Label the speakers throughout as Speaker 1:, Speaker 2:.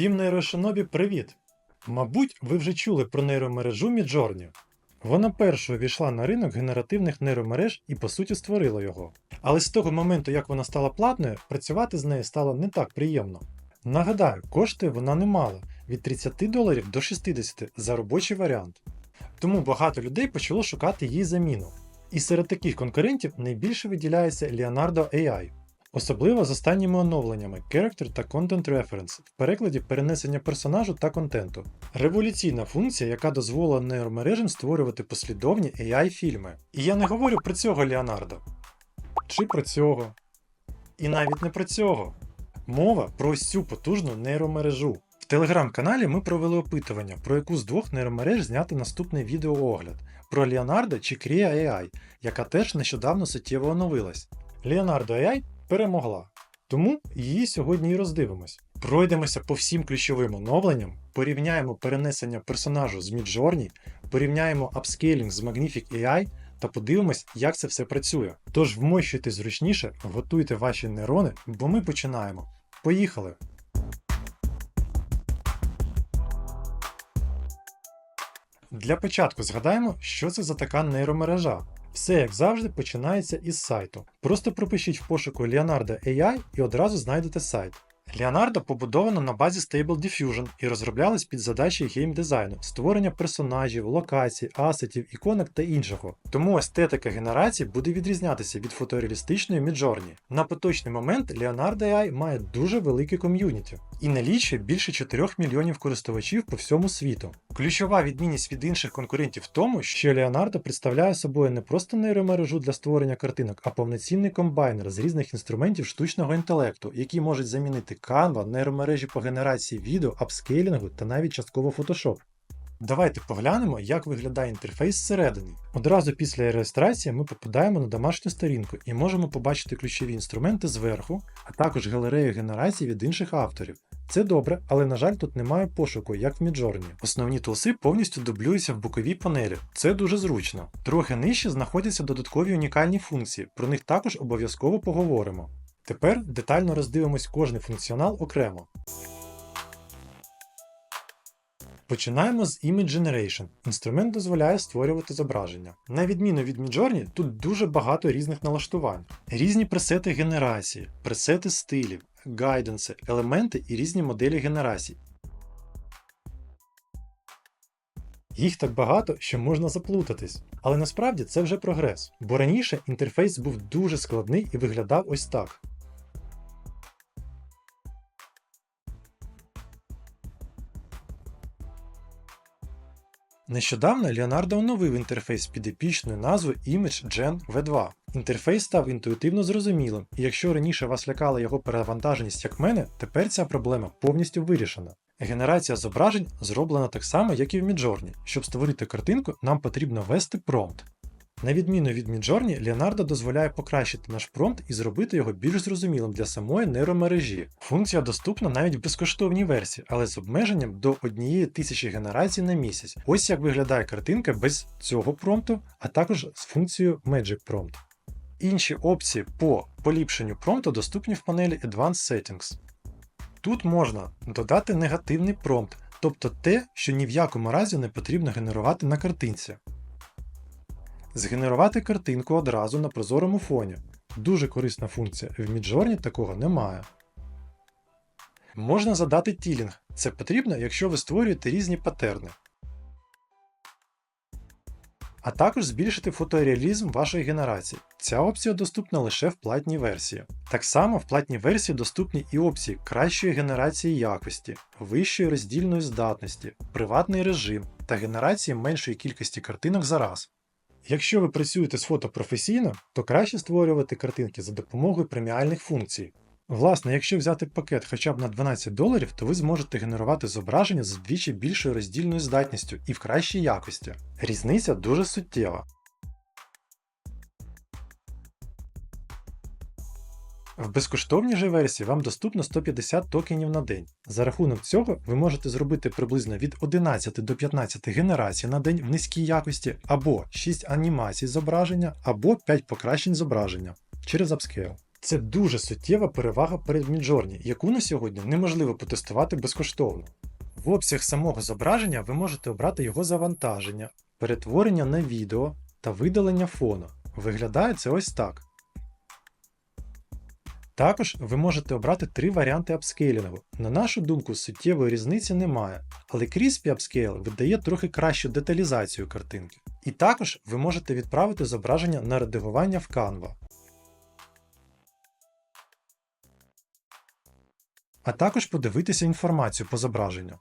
Speaker 1: Всім нейрошинобі привіт! Мабуть, ви вже чули про нейромережу Midjourney. Вона першою війшла на ринок генеративних нейромереж і по суті створила його. Але з того моменту, як вона стала платною, працювати з нею стало не так приємно. Нагадаю, коштує вона немало від 30 доларів до 60 за робочий варіант. Тому багато людей почало шукати її заміну. І серед таких конкурентів найбільше виділяється Leonardo AI. Особливо з останніми оновленнями Character та Content Reference в перекладі перенесення персонажу та контенту. Революційна функція, яка дозволила нейромережам створювати послідовні AI-фільми. І я не говорю про цього Леонардо. Чи про цього. І навіть не про цього. Мова про ось цю потужну нейромережу. В телеграм-каналі ми провели опитування, про яку з двох нейромереж зняти наступний відеоогляд про Leonardo чи Crea AI, яка теж нещодавно суттєво оновилась. Leonardo AI перемогла. Тому її сьогодні і роздивимось. Пройдемося по всім ключовим оновленням, порівняємо перенесення персонажу з Midjourney, порівняємо апскейлінг з Magnific AI та подивимось, як це все працює. Тож вмощуйте зручніше, готуйте ваші нейрони, бо ми починаємо. Поїхали! Для початку згадаємо, що це за така нейромережа. Все, як завжди, починається із сайту. Просто пропишіть в пошуку Leonardo AI і одразу знайдете сайт. Leonardo побудовано на базі Stable Diffusion і розроблялась під задачі геймдизайну, створення персонажів, локацій, асетів, іконок та іншого. Тому естетика генерації буде відрізнятися від фотореалістичної Midjourney. На поточний момент Leonardo AI має дуже велике ком'юніті і налічує більше 4 мільйонів користувачів по всьому світу. Ключова відмінність від інших конкурентів в тому, що Леонардо представляє собою не просто нейромережу для створення картинок, а повноцінний комбайнер з різних інструментів штучного інтелекту, які можуть замінити Canva, нейромережі по генерації відео, апскейлінгу та навіть частково Photoshop. Давайте поглянемо, як виглядає інтерфейс зсередини. Одразу після реєстрації ми попадаємо на домашню сторінку і можемо побачити ключові інструменти зверху, а також галерею генерацій від інших авторів. Це добре, але на жаль, тут немає пошуку, як в Midjourney. Основні тулси повністю дублюються в боковій панелі. Це дуже зручно. Трохи нижче знаходяться додаткові унікальні функції, про них також обов'язково поговоримо. Тепер детально роздивимось кожний функціонал окремо. Починаємо з Image Generation. Інструмент дозволяє створювати зображення. На відміну від Midjourney, тут дуже багато різних налаштувань, різні пресети генерації, пресети стилів, гайденси, елементи і різні моделі генерацій. Їх так багато, що можна заплутатись. Але насправді це вже прогрес, бо раніше інтерфейс був дуже складний і виглядав ось так. Нещодавно Леонардо оновив інтерфейс під епічною назвою Image Gen V2. Інтерфейс став інтуїтивно зрозумілим, і якщо раніше вас лякала його перевантаженість як мене, тепер ця проблема повністю вирішена. Генерація зображень зроблена так само, як і в Midjourney. Щоб створити картинку, нам потрібно ввести промпт. На відміну від Midjourney, Leonardo дозволяє покращити наш промпт і зробити його більш зрозумілим для самої нейромережі. Функція доступна навіть в безкоштовній версії, але з обмеженням до однієї тисячі генерацій на місяць. Ось як виглядає картинка без цього промпту, а також з функцією Magic Prompt. Інші опції по поліпшенню промпту доступні в панелі Advanced Settings. Тут можна додати негативний промпт, тобто те, що ні в якому разі не потрібно генерувати на картинці. Згенерувати картинку одразу на прозорому фоні. Дуже корисна функція, в Midjourney такого немає. Можна задати тілінг. Це потрібно, якщо ви створюєте різні патерни. А також збільшити фотореалізм вашої генерації. Ця опція доступна лише в платній версії. Так само в платній версії доступні і опції кращої генерації якості, вищої роздільної здатності, приватний режим та генерації меншої кількості картинок за раз. Якщо ви працюєте з фото професійно, то краще створювати картинки за допомогою преміальних функцій. Власне, якщо взяти пакет хоча б на 12 доларів, то ви зможете генерувати зображення з вдвічі більшою роздільною здатністю і в кращій якості. Різниця дуже суттєва. В безкоштовній же версії вам доступно 150 токенів на день. За рахунок цього ви можете зробити приблизно від 11 до 15 генерацій на день в низькій якості, або 6 анімацій зображення, або 5 покращень зображення через апскейл. Це дуже суттєва перевага перед Midjourney, яку на сьогодні неможливо потестувати безкоштовно. В обсяг самого зображення ви можете обрати його завантаження, перетворення на відео та видалення фону. Виглядає це ось так. Також ви можете обрати три варіанти апскейлінгу. На нашу думку, суттєвої різниці немає, але Crispy Upscale видає трохи кращу деталізацію картинки. І також ви можете відправити зображення на редагування в Canva. А також подивитися інформацію по зображенню.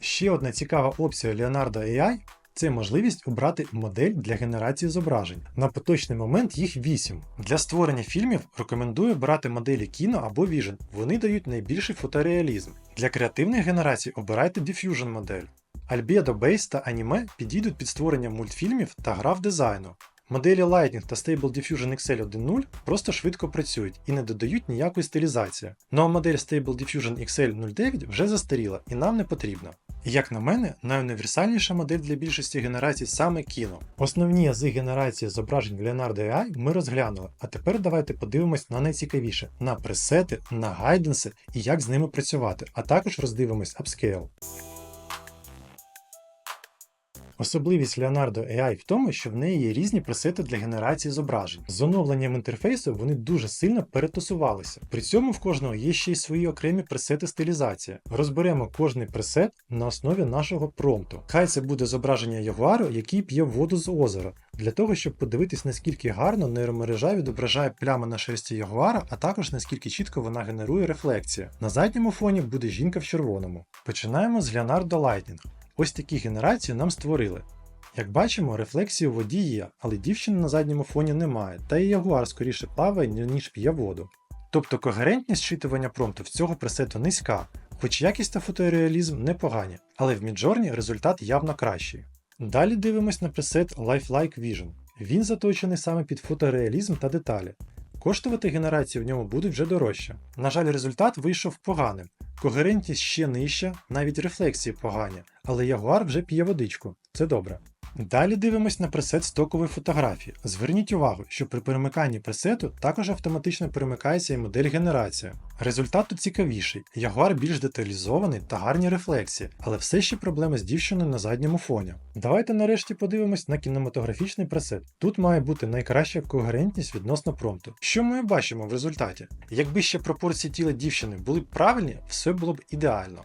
Speaker 1: Ще одна цікава опція Leonardo AI це можливість обрати модель для генерації зображень. На поточний момент їх 8. Для створення фільмів рекомендую брати моделі кіно або Vision. Вони дають найбільший фотореалізм. Для креативних генерацій обирайте Diffusion модель. Albedo Base та Anime підійдуть під створення мультфільмів та грав дизайну. Моделі Lightning та Stable Diffusion XL 1.0 просто швидко працюють і не додають ніякої стилізації. Ну а модель Stable Diffusion XL 0.9 вже застаріла і нам не потрібна. Як на мене, найуніверсальніша модель для більшості генерацій саме кіно. Основні язи генерації зображень Leonardo AI ми розглянули, а тепер давайте подивимось на найцікавіше: на пресети, на гайденси і як з ними працювати, а також роздивимось Upscale. Особливість Leonardo AI в тому, що в неї є різні пресети для генерації зображень. З оновленням інтерфейсу вони дуже сильно перетасувалися. При цьому в кожного є ще й свої окремі пресети стилізації. Розберемо кожний пресет на основі нашого промпту. Хай це буде зображення ягуару, який п'є воду з озера, для того, щоб подивитись, наскільки гарно нейромережа відображає плями на шерсті ягуара, а також наскільки чітко вона генерує рефлексія. На задньому фоні буде жінка в червоному. Починаємо з Leonardo Lightning. Ось такі генерації нам створили. Як бачимо, рефлексії у воді є, але дівчини на задньому фоні немає, та і ягуар скоріше плаває, ніж п'є воду. Тобто когерентність щитування промпту в цього пресету низька, хоч якість та фотореалізм непогані, але в Midjourney результат явно кращий. Далі дивимось на пресет Lifelike Vision. Він заточений саме під фотореалізм та деталі. Коштувати генерації в ньому будуть вже дорожче. На жаль, результат вийшов поганим. Когерентність ще нижча, навіть рефлексії погані, але Ягуар вже п'є водичку, це добре. Далі дивимось на пресет стокової фотографії. Зверніть увагу, що при перемиканні пресету також автоматично перемикається і модель генерації. Результат тут цікавіший, Ягуар більш деталізований та гарні рефлексії, але все ще проблеми з дівчиною на задньому фоні. Давайте нарешті подивимось на кінематографічний пресет. Тут має бути найкраща когерентність відносно промпту. Що ми бачимо в результаті? Якби ще пропорції тіла дівчини були б правильні, все було б ідеально.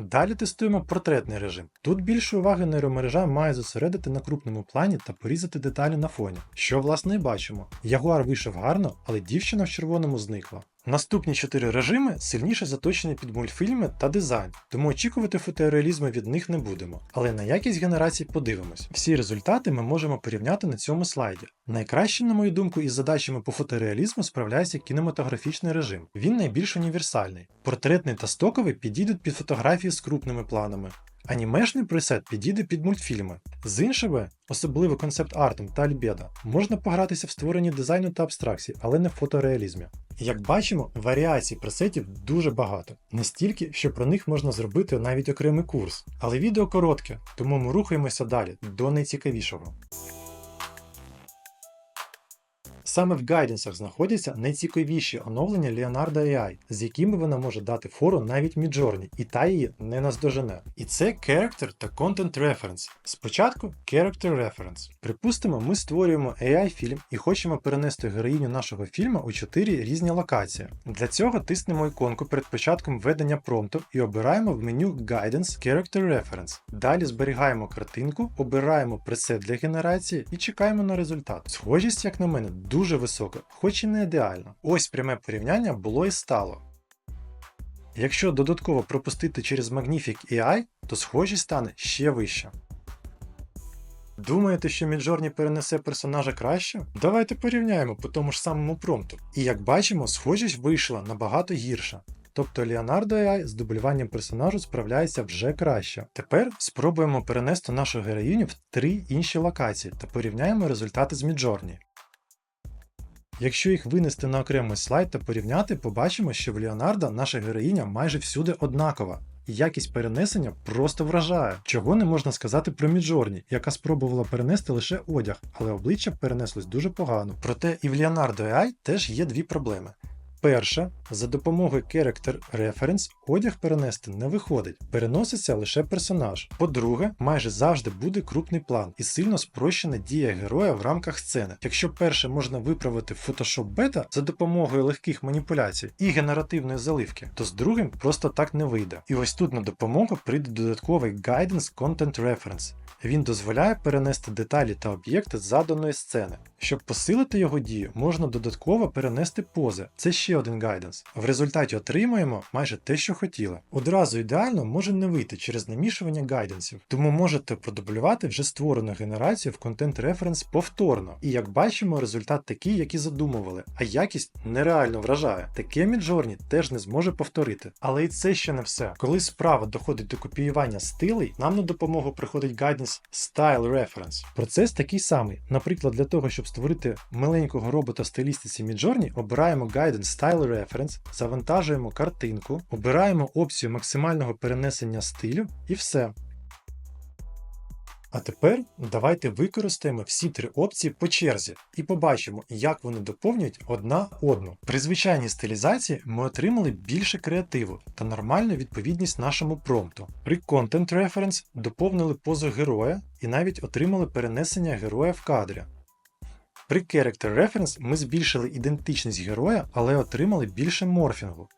Speaker 1: Далі тестуємо портретний режим. Тут більше уваги нейромережа має зосередити на крупному плані та порізати деталі на фоні, що власне і бачимо. Ягуар вийшов гарно, але дівчина в червоному зникла. Наступні чотири режими сильніше заточені під мультфільми та дизайн, тому очікувати фотореалізму від них не будемо. Але на якість генерацій подивимось. Всі результати ми можемо порівняти на цьому слайді. Найкраще, на мою думку, із задачами по фотореалізму справляється кінематографічний режим. Він найбільш універсальний. Портретний та стоковий підійдуть під фотографії з крупними планами. Анімешний пресет підійде під мультфільми. З іншими, особливо концепт-артом та альбедо, можна погратися в створенні дизайну та абстракції, але не в фотореалізмі. Як бачимо, варіацій пресетів дуже багато, настільки, що про них можна зробити навіть окремий курс. Але відео коротке, тому ми рухаємося далі до найцікавішого. Саме в гайденсах знаходяться найцікавіші оновлення Leonardo AI, з якими вона може дати фору навіть Midjourney, і та її не наздожене. І це Character та Content Reference. Спочатку Character Reference. Припустимо, ми створюємо AI-фільм і хочемо перенести героїню нашого фільму у 4 різні локації. Для цього тиснемо іконку перед початком введення промпту і обираємо в меню Guidance Character Reference. Далі зберігаємо картинку, обираємо пресет для генерації і чекаємо на результат. Схожість, як на мене, дуже висока, хоч і не ідеальна. Ось пряме порівняння було і стало. Якщо додатково пропустити через Magnific AI, то схожість стане ще вища. Думаєте, що Midjourney перенесе персонажа краще? Давайте порівняємо по тому ж самому промпту. І як бачимо, схожість вийшла набагато гірша. Тобто Leonardo AI з дублюванням персонажу справляється вже краще. Тепер спробуємо перенести нашу героїню в три інші локації та порівняємо результати з Midjourney. Якщо їх винести на окремий слайд та порівняти, побачимо, що в Леонардо наша героїня майже всюди однакова. і якість перенесення просто вражає, чого не можна сказати про Міджорні, яка спробувала перенести лише одяг, але обличчя перенеслось дуже погано. Проте і в Leonardo AI теж є дві проблеми. Перше, за допомогою Character Reference одяг перенести не виходить, переноситься лише персонаж. По-друге, майже завжди буде крупний план і сильно спрощена дія героя в рамках сцени. Якщо перше можна виправити в Photoshop Beta за допомогою легких маніпуляцій і генеративної заливки, то з другим просто так не вийде. І ось тут на допомогу прийде додатковий Guidance Content Reference. Він дозволяє перенести деталі та об'єкти з заданої сцени. Щоб посилити його дію, можна додатково перенести пози. Це ще один гайденс. В результаті отримаємо майже те, що хотіли. Одразу ідеально може не вийти через намішування гайденсів, тому можете продублювати вже створену генерацію в Content Reference повторно. І як бачимо, результат такий, як і задумували, а якість нереально вражає. Таке Midjourney теж не зможе повторити. Але і це ще не все. Коли справа доходить до копіювання стилей, нам на допомогу приходить гайденс Style Reference. Процес такий самий. Наприклад, для того, щоб створити маленького робота в стилістиці Midjourney, обираємо Guidance Style Reference, завантажуємо картинку, обираємо опцію максимального перенесення стилю і все. А тепер давайте використаємо всі три опції по черзі і побачимо, як вони доповнюють одна одну. При звичайній стилізації ми отримали більше креативу та нормальну відповідність нашому промпту. При Content Reference доповнили позу героя і навіть отримали перенесення героя в кадрі. При Character Reference ми збільшили ідентичність героя, але отримали більше морфінгу.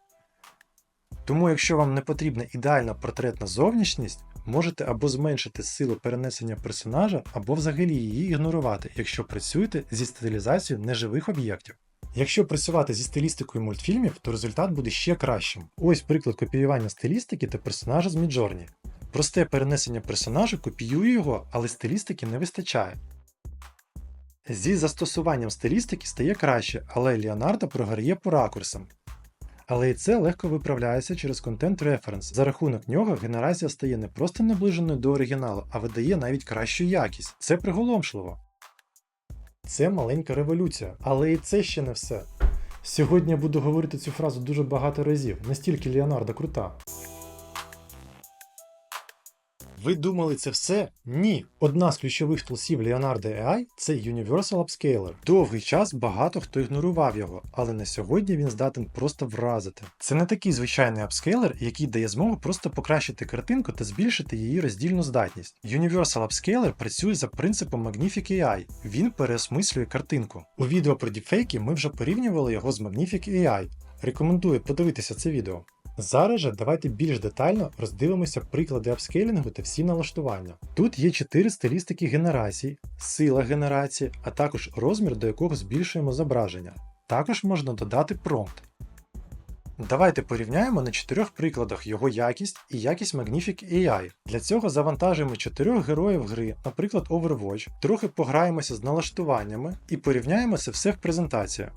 Speaker 1: Тому, якщо вам не потрібна ідеальна портретна зовнішність, можете або зменшити силу перенесення персонажа, або взагалі її ігнорувати, якщо працюєте зі стилізацією неживих об'єктів. Якщо працювати зі стилістикою мультфільмів, то результат буде ще кращим. Ось приклад копіювання стилістики та персонажа з Midjourney. Просте перенесення персонажа копіює його, але стилістики не вистачає. Зі застосуванням стилістики стає краще, але Леонардо програє по ракурсам. Але і це легко виправляється через контент референс. За рахунок нього генерація стає не просто наближеною до оригіналу, а видає навіть кращу якість. Це приголомшливо. Це маленька революція, але і це ще не все. Сьогодні я буду говорити цю фразу дуже багато разів, настільки Леонардо крута. Ви думали це все? Ні. Одна з ключових тулсів Leonardo AI це Universal Upscaler. Довгий час багато хто ігнорував його, але на сьогодні він здатен просто вразити. Це не такий звичайний апскейлер, який дає змогу просто покращити картинку та збільшити її роздільну здатність. Universal Upscaler працює за принципом Magnific AI. Він переосмислює картинку. У відео про діпфейки ми вже порівнювали його з Magnific AI. Рекомендую подивитися це відео. Зараз же давайте більш детально роздивимося приклади апскейлінгу та всі налаштування. Тут є 4 стилістики генерації, сила генерації, а також розмір, до якого збільшуємо зображення. Також можна додати промпт. Давайте порівняємо на чотирьох прикладах його якість і якість Magnific AI. Для цього завантажуємо чотирьох героїв гри, наприклад Overwatch, трохи пограємося з налаштуваннями і порівняємо це все в презентації.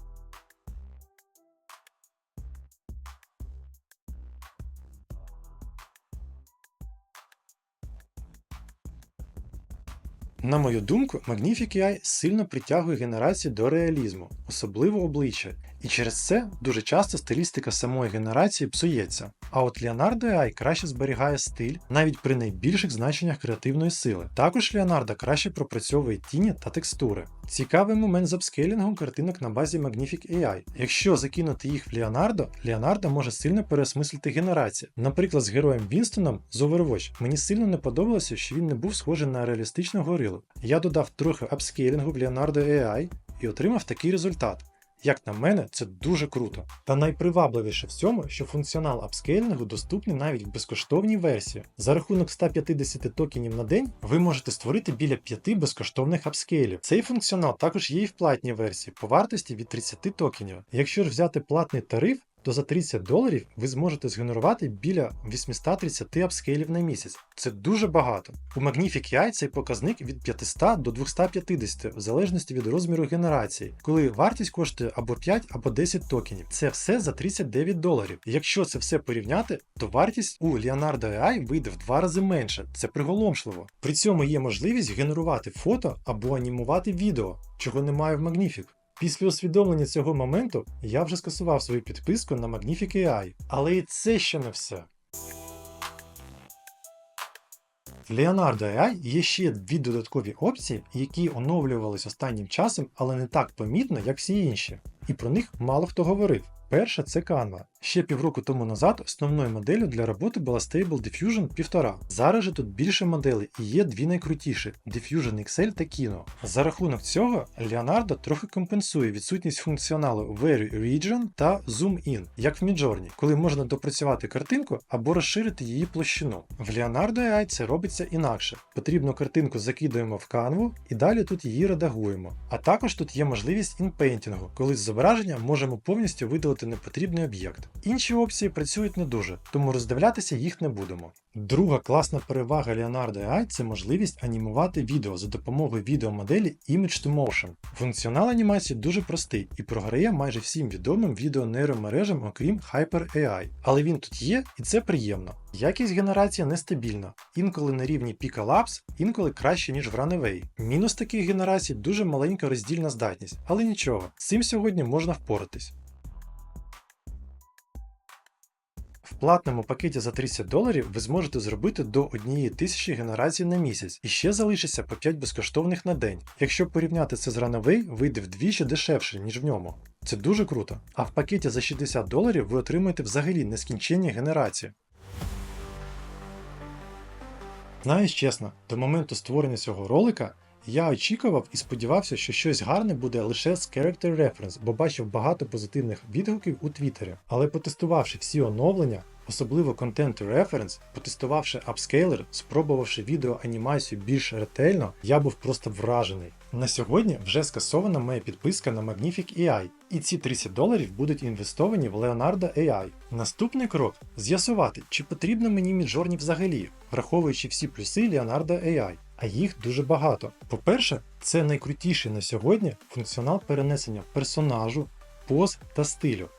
Speaker 1: На мою думку, Magnific AI сильно притягує генерацію до реалізму, особливо обличчя, і через це дуже часто стилістика самої генерації псується. А от Leonardo AI краще зберігає стиль навіть при найбільших значеннях креативної сили. Також Leonardo краще пропрацьовує тіні та текстури. Цікавий момент з апскейлінгом картинок на базі Magnific AI. Якщо закинути їх в Leonardo, Leonardo може сильно переосмислити генерацію. Наприклад, з героєм Вінстоном з Overwatch мені сильно не подобалося, що він не був схожий на реалістичну горилу. Я додав трохи апскейлінгу в Leonardo AI і отримав такий результат. Як на мене, це дуже круто. Та найпривабливіше в цьому, що функціонал апскейлінгу доступний навіть в безкоштовній версії. За рахунок 150 токенів на день ви можете створити біля 5 безкоштовних апскейлів. Цей функціонал також є і в платній версії по вартості від 30 токенів. Якщо ж взяти платний тариф, то за 30 доларів ви зможете згенерувати біля 830 апскейлів на місяць. Це дуже багато. У Magnific AI цей показник від 500 до 250, в залежності від розміру генерації, коли вартість коштує або 5, або 10 токенів. Це все за 39 доларів. Якщо це все порівняти, то вартість у Leonardo AI вийде в два рази менше. Це приголомшливо. При цьому є можливість генерувати фото або анімувати відео, чого немає в Magnific. Після усвідомлення цього моменту я вже скасував свою підписку на Magnific AI, але і це ще не все. В Leonardo AI є ще дві додаткові опції, які оновлювались останнім часом, але не так помітно, як всі інші. І про них мало хто говорив. Перша це Canva. Ще півроку тому назад основною моделлю для роботи була Stable Diffusion 1.5. Зараз же тут більше моделей і є дві найкрутіші Diffusion XL та Kino. За рахунок цього Leonardo трохи компенсує відсутність функціоналу Very Region та Zoom In, як в Midjourney, коли можна допрацювати картинку або розширити її площину. В Leonardo AI це робиться інакше. Потрібну картинку закидуємо в Canva і далі тут її редагуємо. А також тут є можливість інпейнтінгу, коли з зображення можемо повністю видалити непотрібний об'єкт. Інші опції працюють не дуже, тому роздивлятися їх не будемо. Друга класна перевага Leonardo AI це можливість анімувати відео за допомогою відеомоделі Image to Motion. Функціонал анімації дуже простий і програє майже всім відомим відеонейромережам, окрім HyperAI. Але він тут є, і це приємно. Якість генерації нестабільна, інколи на рівні Labs, інколи краще, ніж в Runaway. Мінус таких генерацій дуже маленька роздільна здатність, але нічого, з цим сьогодні можна впоратись. В платному пакеті за 30 доларів ви зможете зробити до 1000 генерацій на місяць і ще залишиться по 5 безкоштовних на день. Якщо порівняти це з Runaway, вийде вдвічі дешевше, ніж в ньому. Це дуже круто. А в пакеті за 60 доларів ви отримаєте взагалі нескінченні генерації. Знаєш чесно, до моменту створення цього ролика я очікував і сподівався, що щось гарне буде лише з Character Reference, бо бачив багато позитивних відгуків у Твіттері. Але потестувавши всі оновлення, особливо Content Reference, потестувавши апскейлер, спробувавши відеоанімацію більш ретельно, я був просто вражений. На сьогодні вже скасована моя підписка на Magnific AI, і ці 30 доларів будуть інвестовані в Leonardo AI. Наступний крок з'ясувати, чи потрібно мені Midjourney взагалі, враховуючи всі плюси Leonardo AI. А їх дуже багато. По-перше, це найкрутіший на сьогодні функціонал перенесення персонажу, поз та стилю.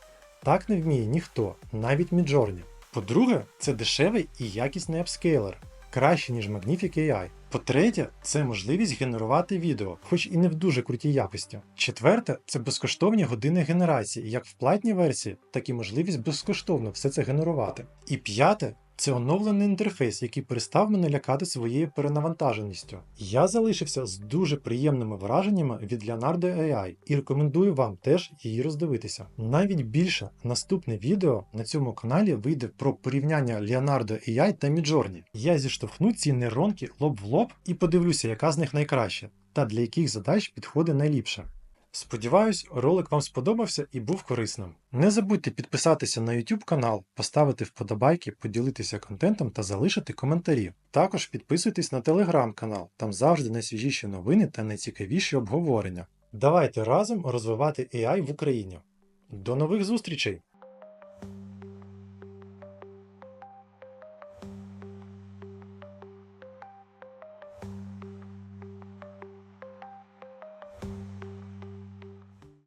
Speaker 1: Так не вміє ніхто, навіть Midjourney. По-друге, це дешевий і якісний апскейлер, краще, ніж Magnific AI. По-третє, це можливість генерувати відео, хоч і не в дуже крутій якості. Четверте, це безкоштовні години генерації, як в платній версії, так і можливість безкоштовно все це генерувати. І п'яте, це оновлений інтерфейс, який перестав мене лякати своєю перенавантаженістю. Я залишився з дуже приємними враженнями від Leonardo AI і рекомендую вам теж її роздивитися. Навіть більше наступне відео на цьому каналі вийде про порівняння Leonardo AI та Midjourney. Я зіштовхну ці нейронки лоб в лоб і подивлюся, яка з них найкраща, та для яких задач підходить найліпше. Сподіваюсь, ролик вам сподобався і був корисним. Не забудьте підписатися на YouTube канал, поставити вподобайки, поділитися контентом та залишити коментарі. Також підписуйтесь на телеграм канал, там завжди найсвіжіші новини та найцікавіші обговорення. Давайте разом розвивати AI в Україні. До нових зустрічей!